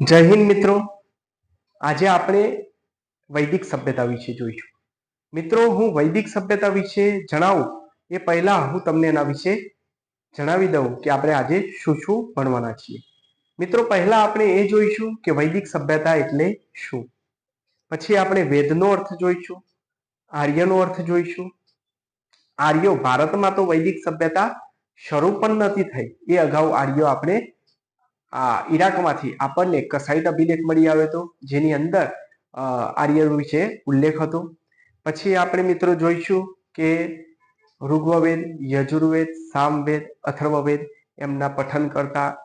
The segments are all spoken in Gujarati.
જય હિન્દ મિત્રો. આજે આપણે વૈદિક સભ્યતા વિશે જોઈશું. મિત્રો, હું વૈદિક સભ્યતા વિશે જણાવું એ પહેલા હું તમને એના વિશે જણાવી દઉં કે આપણે આજે શું શું ભણવાના છીએ. મિત્રો, પહેલા આપણે એ જોઈશું કે વૈદિક સભ્યતા એટલે શું. પછી આપણે વેદનો અર્થ જોઈશું, આર્યનો અર્થ જોઈશું. આર્યો ભારતમાં તો વૈદિક સભ્યતા શરૂ પણ નથી થઈ. એ અગાઉ આર્યો આપણે આ ઈરાકમાંથી આપણને કસાઈટ અભિલેખ મળી આવ્યો હતો જેની અંદર આર્યન આર્ય વિશે ઉલ્લેખ હતો. પછી આપણે મિત્રો જોઈશું કે ઋગ્વવેદ યજુર્વેદ, સામવેદ, અથર્વવેદ એમના પઠન કરતા,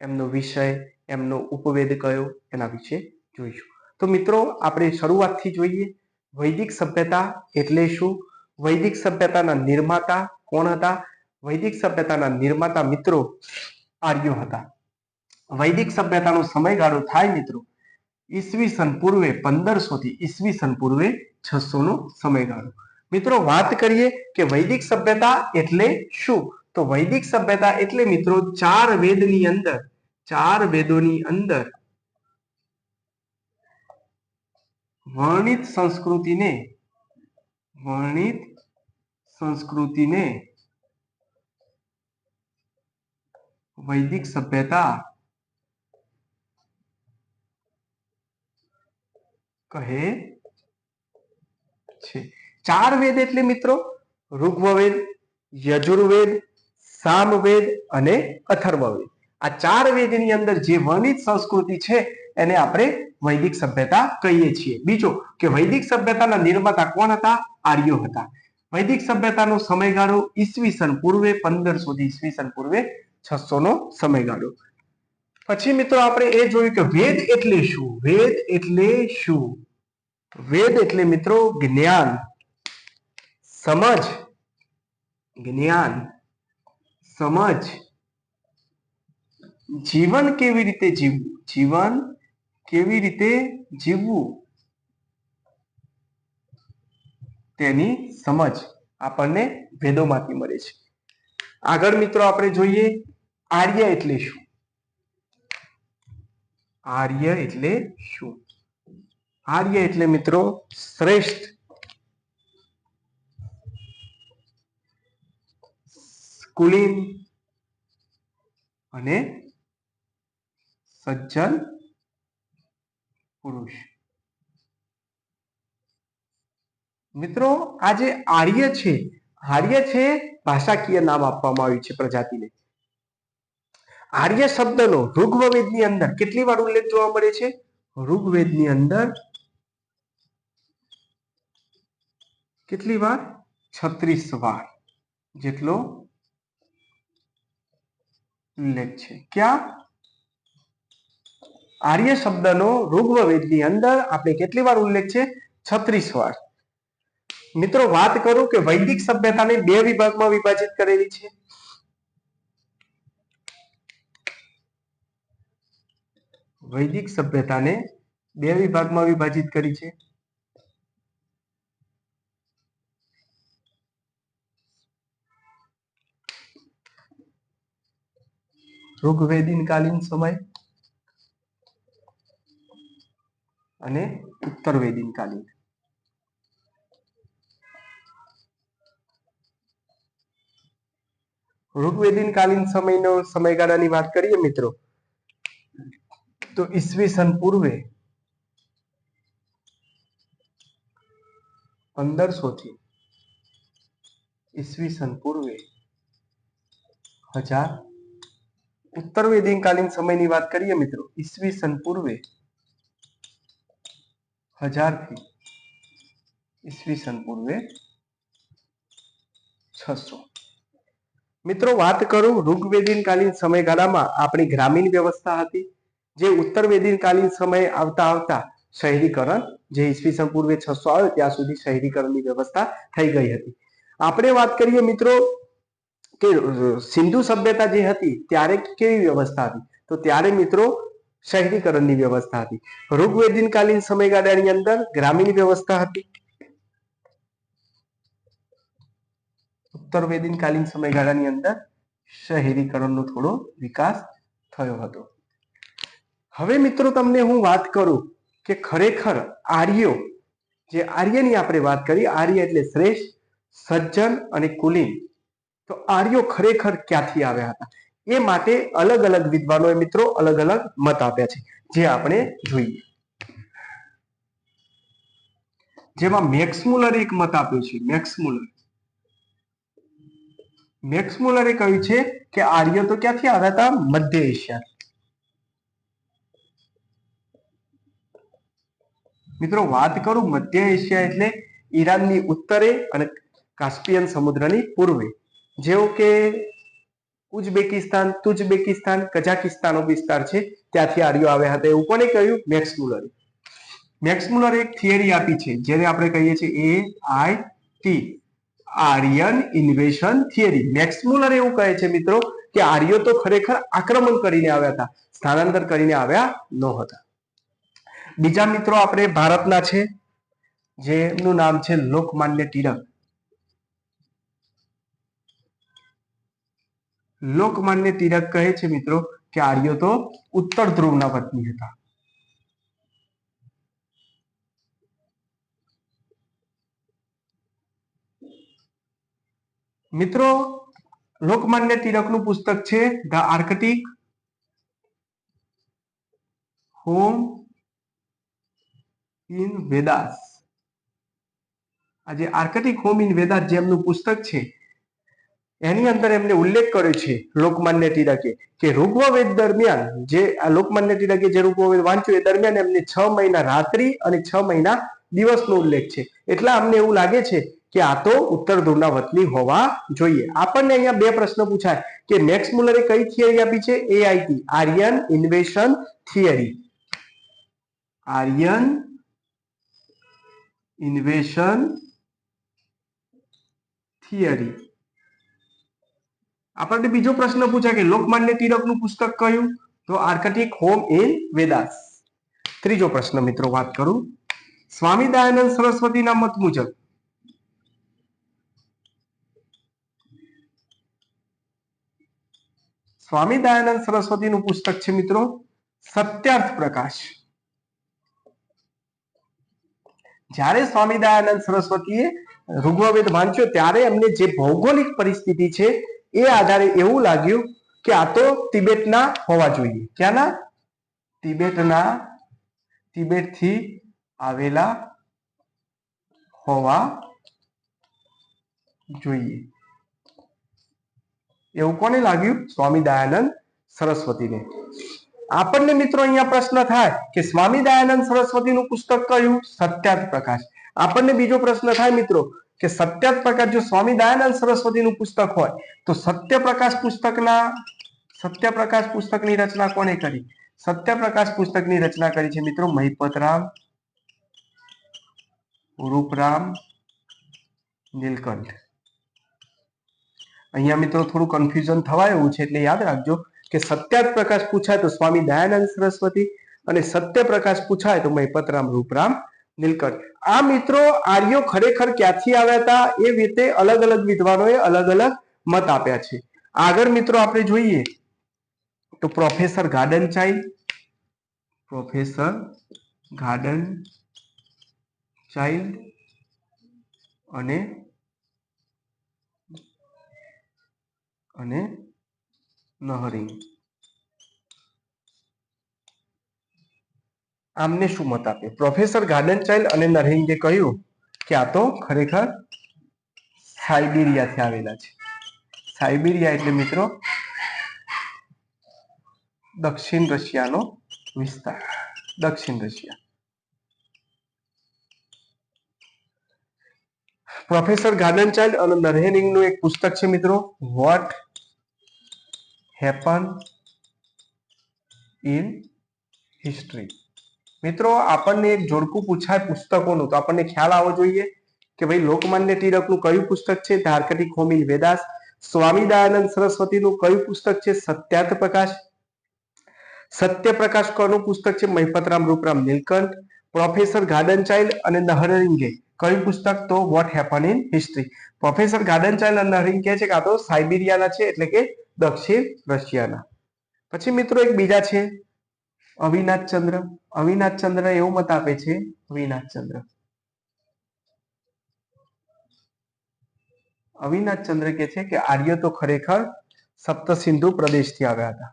એમનો વિષય, એમનો ઉપવેદ કયો, એના વિશે જોઈશું. તો મિત્રો, આપણે શરૂઆતથી જોઈએ. વૈદિક સભ્યતા એટલે શું? વૈદિક સભ્યતાના નિર્માતા કોણ હતા? વૈદિક સભ્યતાના નિર્માતા મિત્રો આર્યો હતા. વૈદિક સભ્યતાનો સમયગાળો થાય મિત્રો. ઈસવીસન પૂર્વે પંદરસો થી ઈસવીસન પૂર્વે છસો નો સમયગાળો. મિત્રો વાત કરીએ કે વૈદિક સભ્યતા એટલે શું? તો વૈદિક સભ્યતા એટલે મિત્રો ચાર વેદની અંદર, ચાર વેદોની અંદર વર્ણિત સંસ્કૃતિને વર્ણિત સંસ્કૃતિને વૈદિક સભ્યતા કહે છે. ચાર વેદ એટલે મિત્રો ઋગ્વવેદ, યજુર્વેદ, સામવેદ અને અથર્વવેદ. આ ચાર વેદની અંદર જે વર્ણિત સંસ્કૃતિ છે એને આપણે વૈદિક સભ્યતા કહીએ છીએ. બીજો કે વૈદિક સભ્યતાના નિર્માતા કોણ હતા? આર્યો હતા. વૈદિક સભ્યતાનો સમયગાળો ઈસવીસન પૂર્વે પંદરસો થી ઈસવીસન પૂર્વે છસો નો સમયગાળો. પછી મિત્રો આપણે એ જોયું કે વેદ એટલે શું? વેદ એટલે શું? વેદ એટલે મિત્રો જ્ઞાન. સમજ જ્ઞાન. સમજ. જીવન કેવી રીતે જીવવું જીવન કેવી રીતે જીવવું? તેની સમજ આપણને વેદોમાંથી મળે છે. આગળ મિત્રો આપણે જોઈએ આર્ય એટલે શું? આર્ય એટલે શું? આર્ય એટલે મિત્રો શ્રેષ્ઠ. કુલીન અને સજ્જન પુરુષ. મિત્રો આ જે આર્ય છે. આર્ય છે ભાષાકીય નામ આપવામાં આવ્યું છે પ્રજાતિને. આર્ય શબ્દનો ઋગ્વેદની અંદર કેટલી વાર ઉલ્લેખ જોવા મળે છે? ઋગ્વેદની અંદર કેટલી વાર? છત્રીસ વાર જેટલો ઉલ્લેખ છે. ક્યાં? આર્ય શબ્દનો ઋગ્વેદની અંદર આપણે કેટલી વાર ઉલ્લેખ છે? છત્રીસ વાર. મિત્રો, વાત કરું કે વૈદિક સભ્યતાને બે વિભાગમાં વિભાજિત કરેલી છે. વૈદિક સભ્યતાને બે વિભાગમાં વિભાજિત કરી છે. ઋગ્વેદીન કાલીન સમય અને ઉત્તરવેદીન કાલીન ઋગ્વેદીન કાલીન સમયનો સમયગાળાની વાત કરીએ મિત્રો, તો ઈસવીસન પૂર્વે પંદરસો થી ઈસવીસન પૂર્વે હજાર ઉત્તર વેદીન સમયની વાત કરીએ મિત્રો ઈસવીસન પૂર્વે હજારથી ઈસવીસન પૂર્વે છસો. મિત્રો, વાત કરું ઋગ્વેદીન કાલીન સમયગાળામાં આપણી ગ્રામીણ વ્યવસ્થા હતી, જે ઉત્તર વેદીન કાલીન સમય આવતા આવતા શહેરીકરણ, જે ઈસવીસન પૂર્વે છસો આવ્યો, ત્યાં સુધી શહેરીકરણની વ્યવસ્થા થઈ ગઈ હતી. આપણે વાત કરીએ મિત્રો કે સિંધુ સભ્યતા જે હતી, ત્યારે કેવી વ્યવસ્થા હતી? તો ત્યારે મિત્રો શહેરીકરણની વ્યવસ્થા હતી. ઋગ્વેદીન કાલીન સમયગાળાની અંદર ગ્રામીણ વ્યવસ્થા હતી. ઉત્તર વેદીન કાલીન સમયગાળાની અંદર શહેરીકરણનો થોડો વિકાસ થયો હતો. હવે મિત્રો તમને હું વાત કરું કે ખરેખર આર્યો, જે આર્યની આપણે વાત કરી, આર્ય એટલે શ્રેષ્ઠ, સજ્જન અને કુલીન. તો આર્યો ખરેખર ક્યાંથી આવ્યા હતા? એ માટે અલગ અલગ વિદ્વાનોએ મિત્રો અલગ અલગ મત આપ્યા છે, જે આપણે જોઈએ. જેમાં મેક્સમુલર એક મત આપ્યો છે, મેક્સમુલર. મેક્સમુલરે કહ્યું છે કે આર્યો તો ક્યાંથી આવ્યા હતા? મધ્ય એશિયા. મિત્રો, વાત કરું મધ્ય એશિયા એટલે ઈરાનની ઉત્તરે અને કાસ્પિયન સમુદ્રની પૂર્વે. જેવો કે ઉઝબેકિસ્તાન તુજબેકિસ્તાન કઝાકિસ્તાનનો વિસ્તાર છે, ત્યાંથી આર્યો આવ્યા હતા. એવું કોને કહ્યું? મેક્સ મુલર મેક્સ મુલર એક થિયરી આપી છે, જેને આપણે કહીએ છીએ A I T Aryan invasion theory. Max Muller એવું કહે છે, મિત્રો, કે આર્યો તો ખરેખર આક્રમણ કરીને આવ્યા હતા, સ્થાનાંતર કરીને આવ્યા ન હતા બીજા મિત્રો, આપણે ભારતના છે, જેનું નામ છે લોકમાન્ય ટિળક લોકમાન્ય તિલક કહે છે મિત્રો કે આર્યો તો ઉત્તર ધ્રુવના વતની હતા. મિત્રો, લોકમાન્ય તિલકનું પુસ્તક છે the Arctic home in Vedas. આ જે આર્કટિક હોમ ઇન વેદાસ જેમનું પુસ્તક છે એની અંદર એમને ઉલ્લેખ કર્યો છે લોકમાન્ય તિરકે કે ઋગ્વેદ દરમિયાન જે, આ લોકમાન્ય તિલકે જે ઋગ્વેદ વાંચ્યું એ દરમિયાન એમને છ મહિના રાત્રિ અને છ મહિના દિવસનો ઉલ્લેખ છે. એટલે અમને એવું લાગે છે કે આ તો ઉત્તર ધ્રુવના વતની હોવા જોઈએ. આપણને અહીંયા બે પ્રશ્ન પૂછાય કે મેક્સ મુલરે કઈ થિયરી આપી છે? AIT Aryan invasion theory. Aryan invasion theory. આપણને બીજો પ્રશ્ન પૂછાય કે લોકમાન્ય ટિળકનું પુસ્તક કયું? તો આર્કટિક હોમ ઇન વેદાસ ત્રીજો પ્રશ્ન મિત્રો વાત કરું. સ્વામી દયાનંદ સરસ્વતીના મત મુજબ સ્વામી દયાનંદ સરસ્વતીનું પુસ્તક છે મિત્રો સત્યાર્થ પ્રકાશ. જ્યારે સ્વામી દયાનંદ સરસ્વતીએ ઋગ્વેદ વાંચ્યો, ત્યારે એમને જે ભૌગોલિક પરિસ્થિતિ છે એ આધારે એવું લાગ્યું કે આ તો તિબેટના હોવા જોઈએ. ક્યાંના? તિબેટના, તિબેટથી આવેલા હોવા જોઈએ. એવું કોને લાગ્યું? સ્વામી દયાનંદ સરસ્વતીને. આપણને મિત્રો અહીંયા પ્રશ્ન થાય કે સ્વામી દયાનંદ સરસ્વતીનું પુસ્તક કયું? સત્યાર્થ પ્રકાશ. આપણને બીજો પ્રશ્ન થાય મિત્રો કે સત્ય પ્રકાશ જો સ્વામી દયાનંદ સરસ્વતીનું પુસ્તક હોય, તો સત્યપ્રકાશ પુસ્તકના, સત્યપ્રકાશ પુસ્તકની રચના કોને કરી? સત્યપ્રકાશ પુસ્તકની રચના કરી છે મિત્રો મહિપતરામ, રૂપરામ, નીલકંઠ. અહીંયા મિત્રો થોડું કન્ફ્યુઝન થવાય એવું છે એટલે યાદ રાખજો કે સત્યાત પ્રકાશ પૂછાય તો સ્વામી દયાનંદ સરસ્વતી અને સત્ય પ્રકાશ પૂછાય તો મહિપતરામ, રૂપરામ. નીલકંઠ. આ મિત્રો આર્યો ખરેખર ક્યાંથી આવ્યા હતા? એ રીતે અલગ અલગ વિદ્વાનોએ અલગ અલગ મત આપ્યા છે. આગળ મિત્રો આપણે જોઈએ. તો પ્રોફેસર ગાર્ડન ચાઈ પ્રોફેસર ગાર્ડન ચાઇલ્ડ અને અને નહરિંગ આમને શું મત આપે? પ્રોફેસર ગાર્ડન ચાઇલ્ડ અને નરહિંગે કહ્યું કે આ તો ખરેખર સાઇબિરિયાથી આવેલા છે. સાઇબિરિયા એટલે મિત્રો દક્ષિણ રશિયાનો વિસ્તાર. દક્ષિણ રશિયા. પ્રોફેસર ગાર્ડન ચાઇલ્ડ અને નરહેનિંગનું એક પુસ્તક છે મિત્રો વોટ હેપન ઇન હિસ્ટ્રી મિત્રો, આપણને એક જોડકું પૂછાય પુસ્તકોનું, તો આપણને ખ્યાલ આવવો જોઈએ કે ભાઈ લોકમાન્ય તિલકનું કયું પુસ્તક છે? ધારકટી ખોમી વેદાસ સ્વામી દયાનંદ સરસ્વતીનું કયું પુસ્તક છે? સત્યાર્થ પ્રકાશ સત્ય પ્રકાશ કોનું પુસ્તક છે? Mahipatram Ruparam Nilkanth, professor Gordon Childe અને નહરિંગે કયું પુસ્તક? તો what happen in history professor Gordon Childe અને નહરિંગ કહે છે કે આ તો સાઇબિરિયાના છે, એટલે કે દક્ષિણ રશિયાના. પછી મિત્રો એક બીજા છે અવિનાશ ચંદ્ર અવિનાશ ચંદ્ર એવો મત આપે છે અવિનાશ ચંદ્ર અવિનાશ ચંદ્ર કે છે કે આર્ય તો ખરેખર સપ્ત સિંધુ પ્રદેશથી આવ્યા હતા.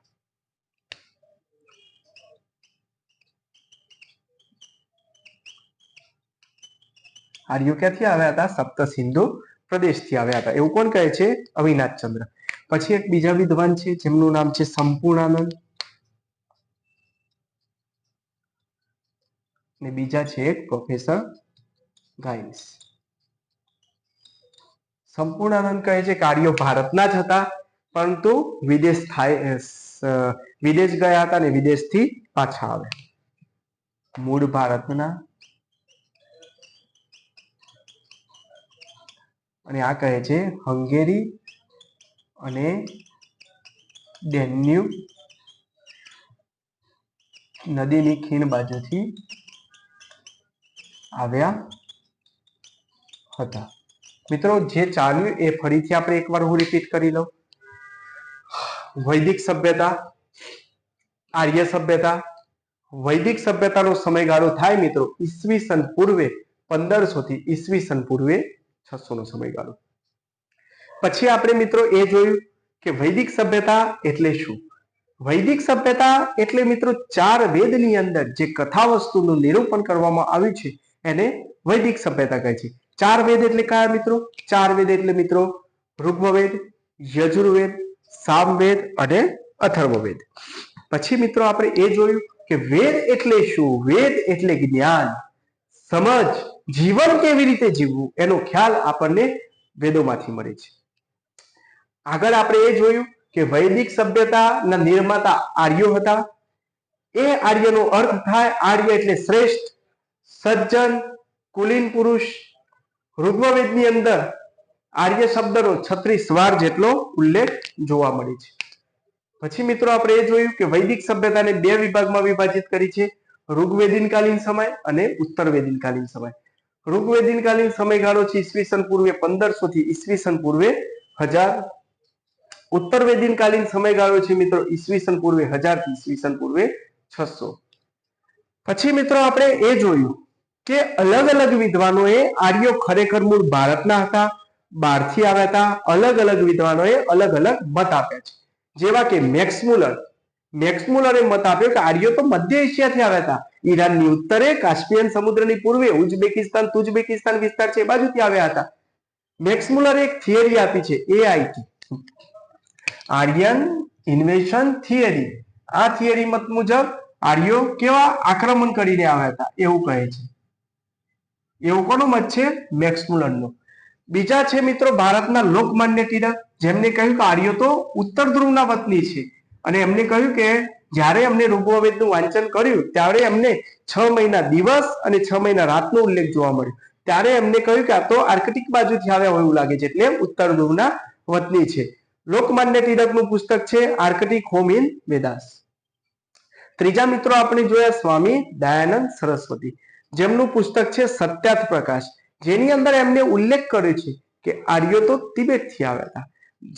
આર્યો ક્યાંથી આવ્યા હતા? સપ્ત સિંધુ પ્રદેશથી આવ્યા હતા. એવું કોણ કહે છે? અવિનાશ ચંદ્ર પછી એક બીજા વિદ્વાન છે, જેમનું નામ છે સંપૂર્ણાનંદ. ને બીજા છે પ્રોફેસર ગાઇન્સ સંપૂર્ણાનંદ કહે છે કાર્યો ભારતના જ હતા, પરંતુ વિદેશ થાય વિદેશ ગયા હતા અને વિદેશથી પાછા આવે મૂળ ભારતના. અને આ કહે છે હંગેરી અને ડેન્યુ નદીની ખીણ બાજુથી આવ્યા હતા. મિત્રો, જે ચાલ્યું એ ફરીથી આપણે એકવાર હું રિપીટ કરી લઉં. વૈદિક સભ્યતા, આર્ય સભ્યતા, વૈદિક સભ્યતાનો સમયગાળો થાય મિત્રો, ઈસવીસન પૂર્વે પંદરસો થી ઈસવીસન પૂર્વે છસો નો સમયગાળો. પછી આપણે મિત્રો એ જોયું કે વૈદિક સભ્યતા એટલે શું? વૈદિક સભ્યતા એટલે મિત્રો ચાર વેદની અંદર જે કથા વસ્તુનું નિરૂપણ કરવામાં આવ્યું છે એને વૈદિક સભ્યતા કહે છે. ચાર વેદ એટલે કયા મિત્રો? ચાર વેદ એટલે મિત્રો ઋગ્વવેદ યજુર્વેદ, સામવેદ અને અથર્વવેદ. પછી મિત્રો આપણે એ જોયું કે વેદ એટલે શું? વેદ એટલે જ્ઞાન. સમજ, જીવન કેવી રીતે જીવવું? એનો ખ્યાલ આપણને વેદોમાંથી મળે છે. આગળ આપણે એ જોયું કે વૈદિક સભ્યતાના નિર્માતા આર્યો હતા. એ આર્યનો અર્થ થાય આર્ય એટલે શ્રેષ્ઠ સજ્જન, કુલીન પુરુષ ઋગ્મવેદની અંદર આર્ય શબ્દનો છત્રીસ વાર જેટલો ઉલ્લેખ જોવા મળે છે. પછી મિત્રો આપણે એ જોયું કે વૈદિક સભ્યતાને બે વિભાગમાં વિભાજિત કરી છે, ઋગ્વેદીનકાલીન સમય અને ઉત્તરવેદીનકાલીન સમય. ઋગ્વેદીનકાલીન સમયગાળો છે ઈસવીસન પૂર્વે પંદરસો થી ઈસવીસન પૂર્વે હજાર. ઉત્તરવેદીનકાલીન સમયગાળો છે મિત્રો ઈસવીસન પૂર્વે હજારથી ઈસવીસન પૂર્વે છસો. પછી મિત્રો આપણે એ જોયું કે અલગ અલગ વિદ્વાનોએ આર્યો ખરેખર મૂળ ભારતના હતા, બહારથી આવ્યા હતા, અલગ અલગ વિદ્વાનોએ અલગ અલગ મત આપ્યા છે. જેવા કે મેક્સમુલર, મેક્સમુલરે મત આપ્યો કે આર્યો તો મધ્ય એશિયાથી આવ્યા હતા. ઈરાનની ઉત્તરે, કાશ્મીર સમુદ્રની પૂર્વે, ઉઝબેકિસ્તાન તુજબેકિસ્તાન વિસ્તાર છે, એ બાજુથી આવ્યા હતા. મેક્સમુલરે એક થિયરી આપી છે એઆઈટી આર્યન ઇન્વેશન થિયરી. આ થિયરી મત મુજબ આર્યો કેવા આક્રમણ કરીને આવ્યા હતા, એવું કહે છે. એવું કોનું મત છે મેક્સમુલરનો બીજા છે મિત્રો ભારતના લોકમાન્ય તિલક, જેમને કહ્યું કે આર્યો તો ઉત્તર ધ્રુવના વતની છે. અને એમને કહ્યું કે જ્યારે એમને ઋગ્વેદનું વાંચન કર્યું, ત્યારે એમને છ મહિના દિવસ અને છ મહિના રાતનો ઉલ્લેખ જોવા મળ્યો. ત્યારે એમને કહ્યું કે આ તો આર્કટિક બાજુથી આવ્યા હોય એવું લાગે છે, એટલે ઉત્તર ધ્રુવના વતની છે. લોકમાન્ય તિલકનું પુસ્તક છે આર્કટિક હોમ ઇન વેદાસ. ત્રીજા મિત્રો આપણે જોયા સ્વામી દયાનંદ સરસ્વતી. જેમનું પુસ્તક છે સત્યાર્થ પ્રકાશ. જેની અંદર એમને ઉલ્લેખ કર્યો છે કે આર્યો તો તિબેટથી આવ્યા હતા.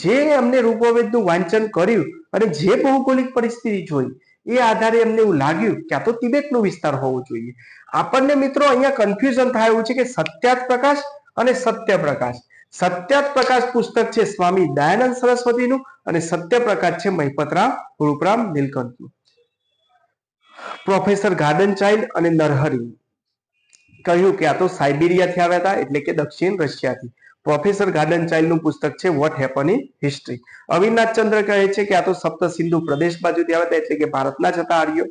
જે એમને રૂપવેદનું વાંચન કર્યું અને જે ભૌગોલિક પરિસ્થિતિ જોઈ, એ આધારે એમને એવું લાગ્યું કે આ તો તિબેટનો વિસ્તાર હોવો જોઈએ. આપણને મિત્રો અહીંયા કન્ફ્યુઝન થાય એવું છે કે સત્યાર્થ પ્રકાશ અને સત્ય પ્રકાશ. સત્યાર્થ પ્રકાશ પુસ્તક છે સ્વામી દયાનંદ સરસ્વતીનું અને સત્ય પ્રકાશ છે મહિપતરામ રૂપરામ નીલકંઠનું. પ્રોફેસર ગાર્ડન ચાઇલ્ડ અને નરહરી કહ્યું કે આ તો સાઇબિરિયાથી આવ્યા હતા, એટલે કે દક્ષિણ રશિયાથી. પ્રોફેસર ગાર્ડન ચાઇલ્ડનું પુસ્તક છે what happen in history Avinash Chandra કહે છે કે આ તો સપ્ત સિંધુ પ્રદેશ બાજુથી આવ્યા હતા, એટલે કે ભારતના જ હતા આર્યો.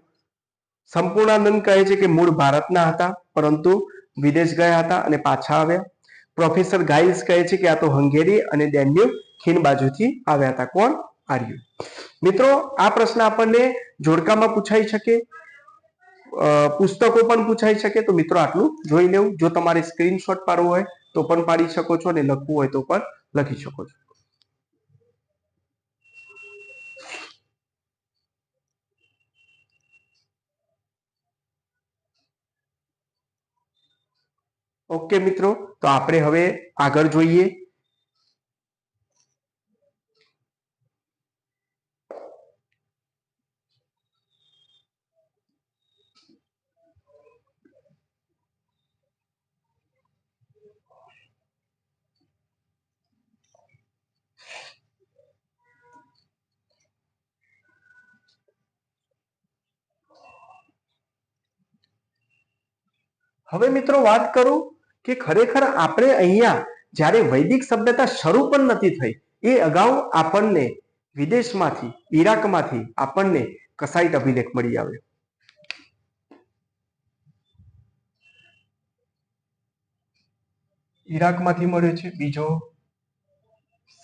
સંપૂર્ણાનંદ કહે છે કે મૂળ ભારતના હતા, પરંતુ વિદેશ ગયા હતા અને પાછા આવ્યા. પ્રોફેસર ગાઇલ્સ કહે છે કે આ તો હંગેરી અને ડેન્યુબ ખીણ બાજુથી આવ્યા હતા. કોણ? આર્યો. મિત્રો, આ પ્રશ્ન આપણને જોડકામાં પૂછાઈ શકે. પુસ્તકો પણ પૂછાઈ શકે, તો મિત્રો આટલું જોઈ લેવું. જો તમારે સ્ક્રીનશોટ પાડવું હોય, તો પણ પાડી શકો છો, અને લખવું હોય તો પણ લખી શકો છો. ઓકે મિત્રો, તો આપણે હવે આગળ જોઈએ. હવે મિત્રો વાત કરું કે ખરેખર આપણે અહીંયા જ્યારે વૈદિક સભ્યતા શરૂ પણ નથી થઈ, એ અગાઉ આપણને વિદેશમાંથી, ઈરાકમાંથી આપણને કસાઈટ અભિલેખ મળી આવ્યો. ઈરાકમાંથી મળ્યો છે, બીજો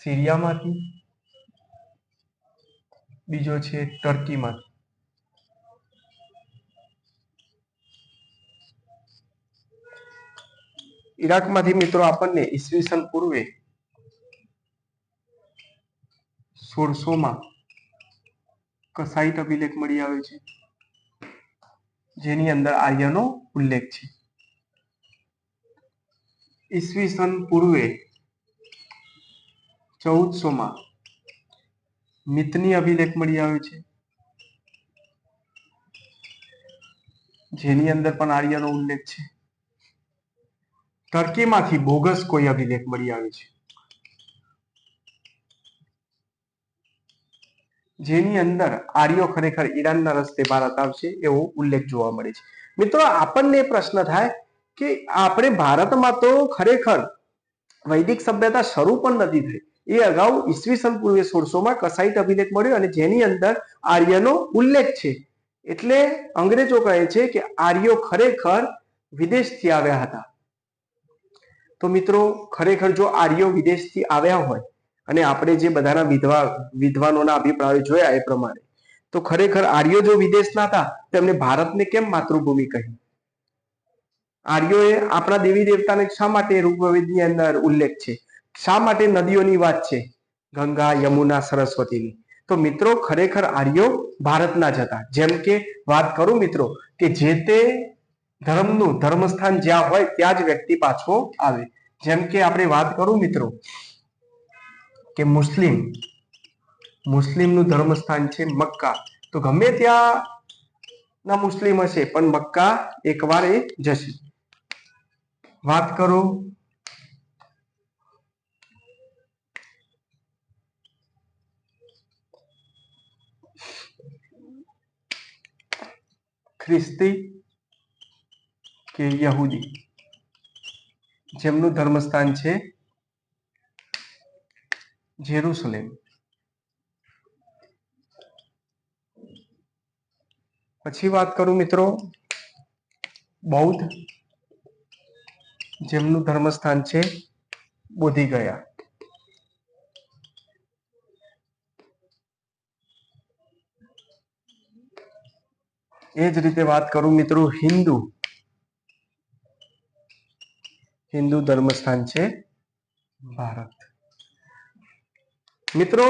સિરિયામાંથી, બીજો છે ટર્કીમાંથી. ઈરાકમાંથી મિત્રો આપણને ઈસવીસન પૂર્વે સોળસોમાં કસાઈટ અભિલેખ મળી આવે છે. જેની અંદર આર્યનો ઉલ્લેખ છે. ઈસવીસન પૂર્વે ચૌદસોમાં મિતની અભિલેખ મળી આવે છે. જેની અંદર પણ આર્યનો ઉલ્લેખ છે. ટર્કીમાંથી બોગસ કોઈ અભિલેખ મળી આવે છે? જેની અંદર આર્યો ખરેખર ઈરાનના રસ્તે ભારત આવશે એવો ઉલ્લેખ જોવા મળે છે. મિત્રો, આપણને પ્રશ્ન થાય કે આપણે ભારતમાં તો ખરેખર વૈદિક સભ્યતા શરૂ પણ નથી થઈ. એ અગાઉ ઈસવીસન પૂર્વે સોળસોમાં કસાઈટ અભિલેખ મળ્યો અને જેની અંદર આર્યનો ઉલ્લેખ છે. એટલે અંગ્રેજો કહે છે કે આર્યો ખરેખર વિદેશથી આવ્યા હતા. તો મિત્રો, ખરેખર જો આર્યો વિદેશથી આવ્યા હોય અને આપણે જે બધાના વિધવા વિદ્વાનોના અભિપ્રાયો જોયા એ પ્રમાણે, તો ખરેખર આર્યો જો વિદેશના હતા તેમને ભારતને કેમ માતૃભૂમિ કહી? આર્યોએ આપણા દેવી દેવતાને શા માટે ઋગ્વેદની અંદર ઉલ્લેખ છે? શા માટે નદીઓની વાત છે? ગંગા, યમુના, સરસ્વતીની. તો મિત્રો, ખરેખર આર્યો ભારતના જ હતા. જેમ કે વાત કરું મિત્રો, કે જે તે ધર્મનું ધર્મસ્થાન જ્યાં હોય ત્યાં જ વ્યક્તિ પાછો આવે. જેમ કે આપણે વાત કરું મિત્રો, કે મુસ્લિમ, મુસ્લિમનું ધર્મસ્થાન છે મક્કા. તો ગમે ત્યાં ના મુસ્લિમ હશે, પણ મક્કા એકવાર એ જશે. વાત કરો. ખ્રિસ્તી કે યહૂદી જેમનું ધર્મસ્થાન છે જેરુસલેમ. પછી વાત કરું મિત્રો બૌદ્ધ, જેમનું ધર્મસ્થાન છે બોધી ગયા એ જ રીતે વાત કરું મિત્રો હિન્દુ. હિન્દુ ધર્મસ્થાન છે ભારત. મિત્રો,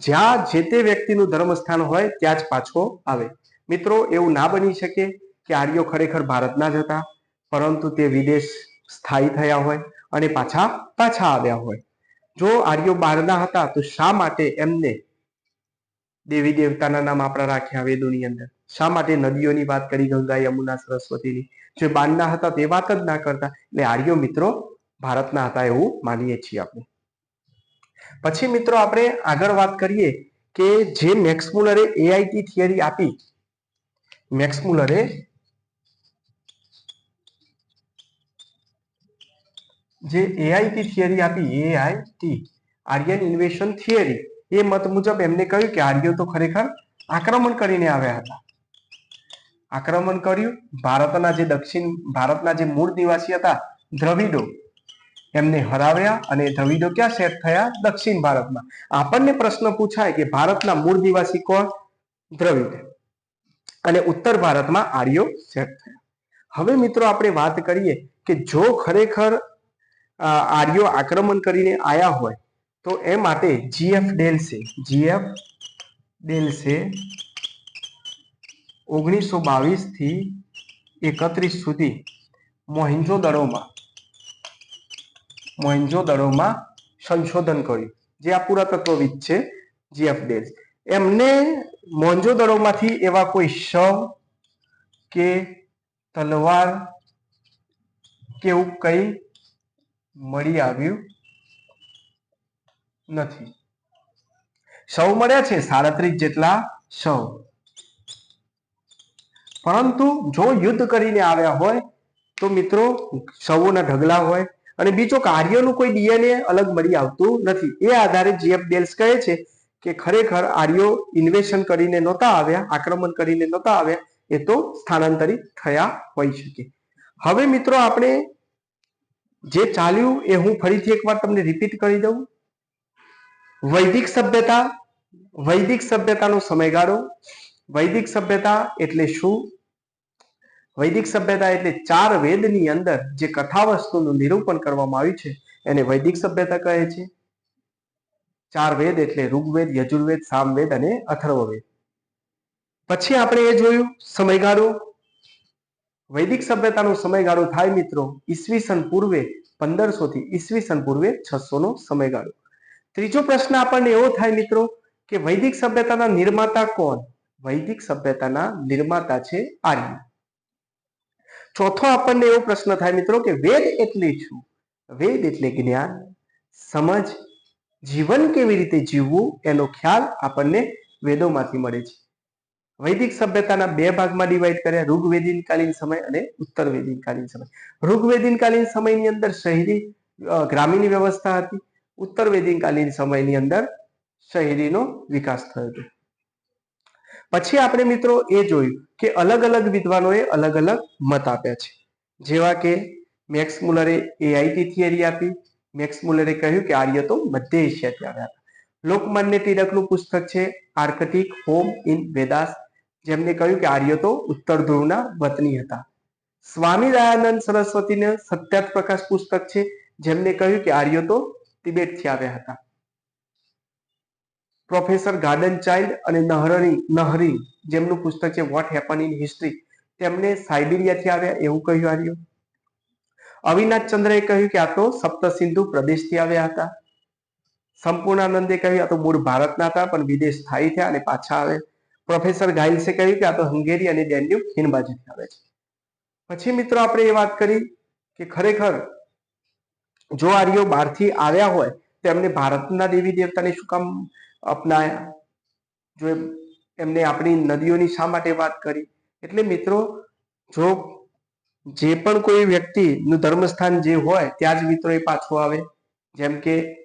જ્યાં જે તે વ્યક્તિનું ધર્મસ્થાન હોય, ત્યાં જ પાછો આવે. મિત્રો, એવું ના બની શકે કે આર્યો ખરેખર ભારતના જ હતા, પરંતુ તે વિદેશ સ્થાયી થયા હોય અને પાછા પાછા આવ્યા હોય. જો આર્યો બહારના હતા, તો શા માટે એમને દેવી દેવતાના નામ આપણા રાખ્યા વેદોની અંદર શા માટે નદીઓની વાત કરી ગંગા યમુના સરસ્વતીની? જે બાનના હતા તે વાત જ ના કરતા. એટલે આર્યો મિત્રો ભારતના હતા એવું માનીએ છીએ આપણે. પછી મિત્રો આપણે આગળ વાત કરીએ કે જે મેક્સમુલરે એઆઈટી થિયરી આપી, મેક્સમુલરે જે એઆઈટી થિયરી આપી એઆઈટી આર્યન ઇન્વેશન થિયરી એ મત મુજબ એમને કહ્યું કે આર્યો તો ખરેખર આક્રમણ કરીને આવ્યા હતા. આક્રમણ કર્યું. ભારતના જે દક્ષિણ, ભારતના જે મૂળ નિવાસી હતા, દ્રવિડો, એમને હરાવ્યા અને દ્રવિડો ક્યાં સેટ થયા? દક્ષિણ ભારતમાં. આપણને પ્રશ્ન પૂછાય કે ભારતના મૂળ નિવાસી કોણ? દ્રવિડ. અને ઉત્તર ભારતમાં આર્યો સેટ થયા. હવે મિત્રો આપણે વાત કરીએ કે જો ખરેખર આર્યો આક્રમણ કરીને આયા હોય, તો એ માટે જીએફ ડેલસે જીએફ ડેલસે ઓગણીસો બાવીસથી એકત્રીસ સુધી મોહિંજો દળોમાં મોહિંજો દળોમાં સંશોધન કર્યું. જે આ પુરાતત્વવિદ છે, જીએફ ડેલ્સ એમને મોંજો દળોમાંથી એવા કોઈ શવ કે તલવાર કે એવું કઈ મળી આવ્યું નથી. શવ મળ્યા છે, સાડત્રીસ જેટલા શવ. પરંતુ જો યુદ્ધ કરીને આવ્યા હોય, તો મિત્રો સૌના ઢગલા હોય અને બીજો કાર્યનું કોઈ ડીએનએ અલગ મળી આવતું નથી. એ આધારે જીએફ બેલ્સ કહે છે કે ખરેખર આર્યો ઇન્વેશન કરીને નહોતા આવ્યા, આક્રમણ કરીને નહોતા આવ્યા, એ તો સ્થાનાંતરિત થયા હોઈ શકે. હવે મિત્રો આપણે જે ચાલ્યું એ હું ફરીથી એકવાર તમને રિપીટ કરી દઉં. વૈદિક સભ્યતા, વૈદિક સભ્યતાનો સમયગાળો વૈદિક સભ્યતા એટલે શું? વૈદિક સભ્યતા એટલે ચાર વેદની અંદર જે કથા વસ્તુનું નિરૂપણ કરવામાં આવ્યું છે, એને વૈદિક સભ્યતા કહે છે. ચાર વેદ એટલે ઋગ્વેદ, યજુર્વેદ, સામવેદ અને અથર્વવેદ. પછી આપણે એ જોયું, સમયગાળો. વૈદિક સભ્યતાનો સમયગાળો થાય મિત્રો, ઈસવીસન પૂર્વે, પંદરસો થી ઈસવીસન પૂર્વે છસો નો સમયગાળો. ત્રીજો પ્રશ્ન આપણને એવો થાય મિત્રો, કે વૈદિક સભ્યતાના નિર્માતા કોણ? વૈદિક સભ્યતાના નિર્માતા છે આર્ય. ચોથો આપણને એવો પ્રશ્ન થાય મિત્રો કે વેદ એટલે શું? વેદ એટલે જ્ઞાન. સમજ, જીવન કેવી રીતે જીવવું એનો ખ્યાલ આપણને વેદોમાંથી મળે છે. વૈદિક સભ્યતાના બે ભાગમાં ડિવાઈડ કર્યા, ઋગ્વેદીનકાલીન સમય અને ઉત્તર વેદીનકાલીન સમય. ઋગ્વેદીનકાલીન સમયની અંદર શહેરી ગ્રામીણ વ્યવસ્થા હતી. ઉત્તર વેદીનકાલીન સમયની અંદર શહેરીનો વિકાસ થયો હતો. પછી આપણે મિત્રો એ જોયું કે અલગ અલગ વિદ્વાનોએ અલગ અલગ મત આપ્યા છે. જેવા કે મેક્સ મુલરે એઆઈટી થિયરી આપી. મેક્સ મુલરે કહ્યું કે આર્ય તો મધ્ય એશિયાથી આવ્યા હતા. લોકમાન્ય તિલકનું પુસ્તક છે આર્કટિક હોમ ઇન વેદાસ જેમને કહ્યું કે આર્ય તો ઉત્તર ધ્રુવના વતની હતા. સ્વામી દયાનંદ સરસ્વતીને સત્યાત પ્રકાશ પુસ્તક છે, જેમને કહ્યું કે આર્ય તો તિબેટથી આવ્યા હતા. પ્રોફેસર ગાર્ડન ચાઇલ્ડ અને નહરની નહરી જેમનું પુસ્તક છે વોટ હેપન ઇન હિસ્ટ્રી તેમને સાઇબિરિયાથી આવ્યા, એવું કહ્યું આર્યો અવિનાશ ચંદ્રએ કહ્યું કે આ તો સપ્ત સિંધુ પ્રદેશથી આવ્યા હતા. સંપૂર્ણાનંદે કહ્યું, આ તો મૂળ ભારતના હતા, પણ વિદેશ સ્થાયી થયા અને પાછા આવે. પ્રોફેસર ગાઇલ્સે કહ્યું કે આ તો હંગેરી અને ડેન્યુબ હિન બાજુથી આવે છે. પછી મિત્રો આપણે એ વાત કરી કે ખરેખર જો આર્યો બહારથી આવ્યા હોય, તો એમને ભારતના દેવી દેવતાને શું કામ અપનાયા. જો એમ- એમને આપણી નદીઓની શા માટે વાત કરી? એટલે મિત્રો, જો જે પણ કોઈ વ્યક્તિનું ધર્મસ્થાન જે હોય, ત્યાં જ મિત્રો એ પાછું આવે. જેમ કે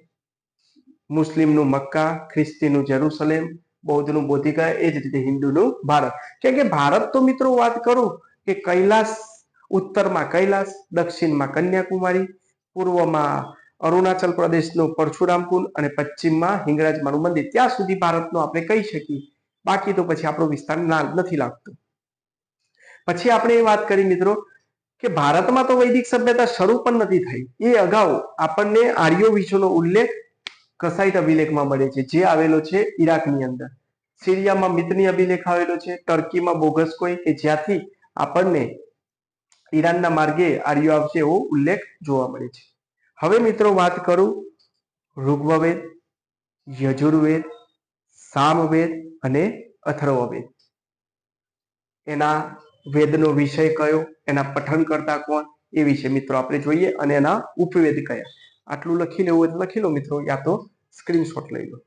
મુસ્લિમનું મક્કા ખ્રિસ્તીનું જેરુસલેમ બૌદ્ધનું બોધિકા, એ જ રીતે હિન્દુનું ભારત. કેમ કે ભારત તો મિત્રો વાત કરું કે કૈલાસ, ઉત્તરમાં કૈલાસ, દક્ષિણમાં કન્યાકુમારી, પૂર્વમાં અરુણાચલ પ્રદેશનું પરશુરામકુંડ અને પશ્ચિમમાં હિંગળાજમાનું મંદિર ત્યાં સુધી ભારતનો આપણે કહી શકીએ. બાકી તો પછી આપણો વિસ્તાર લાલ નથી લાગતો. પછી આપણે એ વાત કરી મિત્રો કે ભારતમાં તો વૈદિક સભ્યતા શરૂ પણ નથી થઈ. એ અગાઉ આપણને આર્યો વિશ્વનો ઉલ્લેખ કસાઈટ અભિલેખમાં મળે છે. જે આવેલો છે ઈરાકની અંદર. સિરિયામાં મિતની અભિલેખ આવેલો છે. ટર્કીમાં બોગસકોઈ કે જ્યાંથી આપણને ઈરાનના માર્ગે આર્યો આવશે એવો ઉલ્લેખ જોવા મળે છે. હવે મિત્રો વાત કરું ઋગ્વવેદ, યજુર્વેદ, સામવેદ અને અથર્વવેદ. એના વેદનો વિષય કયો, એના પઠન કરતા કોણ, એ વિશે મિત્રો આપણે જોઈએ અને એના ઉપવેદ કયા. આટલું લખી લેવું હોય તો લખી લો મિત્રો, યા તો સ્ક્રીનશોટ લઈ લો.